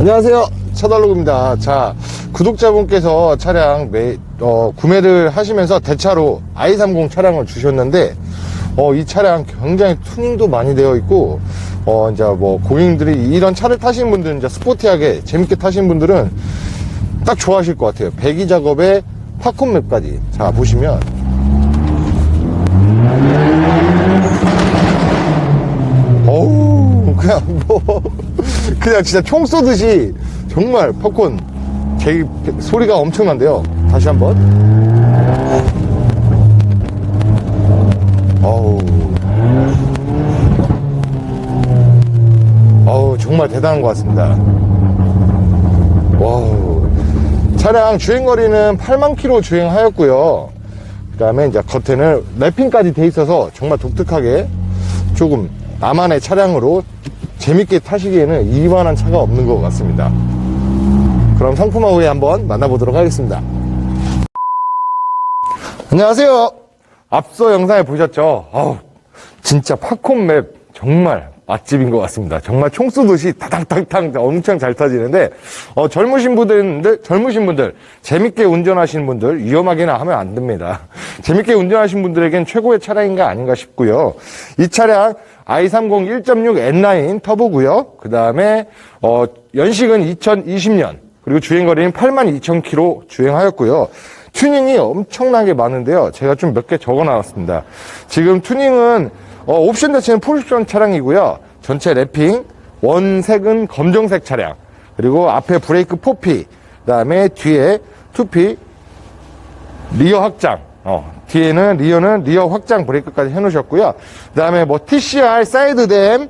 안녕하세요. 차달로그입니다. 자, 구독자분께서 차량 매, 어, 구매를 하시면서 대차로 i30 차량을 주셨는데, 어, 이 차량 굉장히 튜닝도 많이 되어 있고, 어, 이제 뭐, 고객님들이 이런 차를 타시는 분들은 이제 스포티하게 재밌게 타시는 분들은 딱 좋아하실 것 같아요. 배기 작업에 팝콘 맵까지. 자, 보시면. 그냥 진짜 총 쏘듯이 정말 팝콘 제 소리가 엄청난데요. 다시 한 번. 어우. 어우, 정말 대단한 것 같습니다. 와우. 차량 주행거리는 8만 킬로 주행하였고요. 그 다음에 이제 겉에는 랩핑까지 돼 있어서 정말 독특하게 조금 나만의 차량으로 재밌게 타시기에는 이만한 차가 없는 것 같습니다. 그럼 상품화 후에 한번 만나보도록 하겠습니다. 안녕하세요. 앞서 영상에 보셨죠? 아우, 진짜 팝콘 맵 정말 맛집인 것 같습니다. 정말 총 쏘듯이 타당탕탕 엄청 잘 터지는데, 어, 젊으신 분들, 젊으신 분들, 재밌게 운전하시는 분들, 위험하게는 하면 안 됩니다. 재밌게 운전하시는 분들에겐 최고의 차량인가 아닌가 싶고요. 이 차량 i30 1.6 N9 터보고요. 그 다음에, 어, 연식은 2020년, 그리고 주행거리는 82,000km 주행하였고요. 튜닝이 엄청나게 많은데요. 제가 좀 몇 개 적어 놨습니다. 지금 튜닝은 어, 옵션 자체는 풀옵션 차량이고요. 전체 랩핑, 원색은 검정색 차량, 그리고 앞에 브레이크 4P, 그 다음에 뒤에 2P, 리어 확장, 어, 뒤에는 리어는 리어 확장 브레이크까지 해놓으셨고요. 그 다음에 뭐 TCR 사이드댐,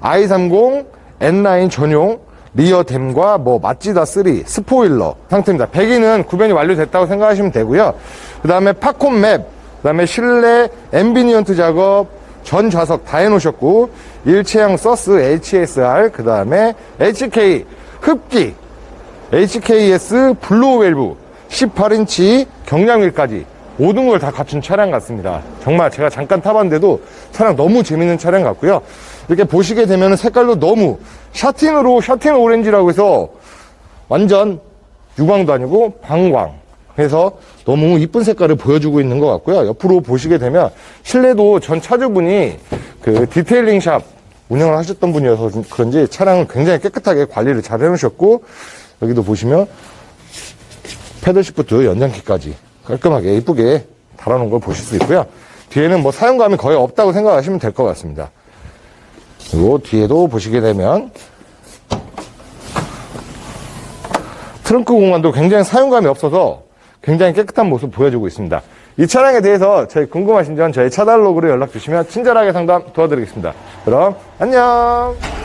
i30, N9 전용, 리어댐과 뭐 마찌다 3 스포일러 상태입니다. 배기는 구변이 완료됐다고 생각하시면 되고요. 그 다음에 팝콘 맵, 그 다음에 실내 앰비니언트 작업, 전 좌석 다 해놓으셨고 일체형 서스 HSR, 그 다음에 HK 흡기, HKS 블루 밸브 18인치 경량휠까지 모든 걸 다 갖춘 차량 같습니다. 정말 제가 잠깐 타봤는데도 차량 너무 재밌는 차량 같고요. 이렇게 보시게 되면 색깔도 너무 샤틴으로 샤틴 오렌지라고 해서 완전 유광도 아니고 방광. 그래서 너무 이쁜 색깔을 보여주고 있는 것 같고요. 옆으로 보시게 되면 실내도 전 차주분이 그 디테일링 샵 운영을 하셨던 분이어서 그런지 차량을 굉장히 깨끗하게 관리를 잘 해놓으셨고 여기도 보시면 패들 시프트 연장키까지 깔끔하게 이쁘게 달아놓은 걸 보실 수 있고요. 뒤에는 뭐 사용감이 거의 없다고 생각하시면 될 것 같습니다. 그리고 뒤에도 보시게 되면 트렁크 공간도 굉장히 사용감이 없어서 굉장히 깨끗한 모습 보여주고 있습니다. 이 차량에 대해서 저희 궁금하신 점 저희 차달로그로 연락 주시면 친절하게 상담 도와드리겠습니다. 그럼 안녕!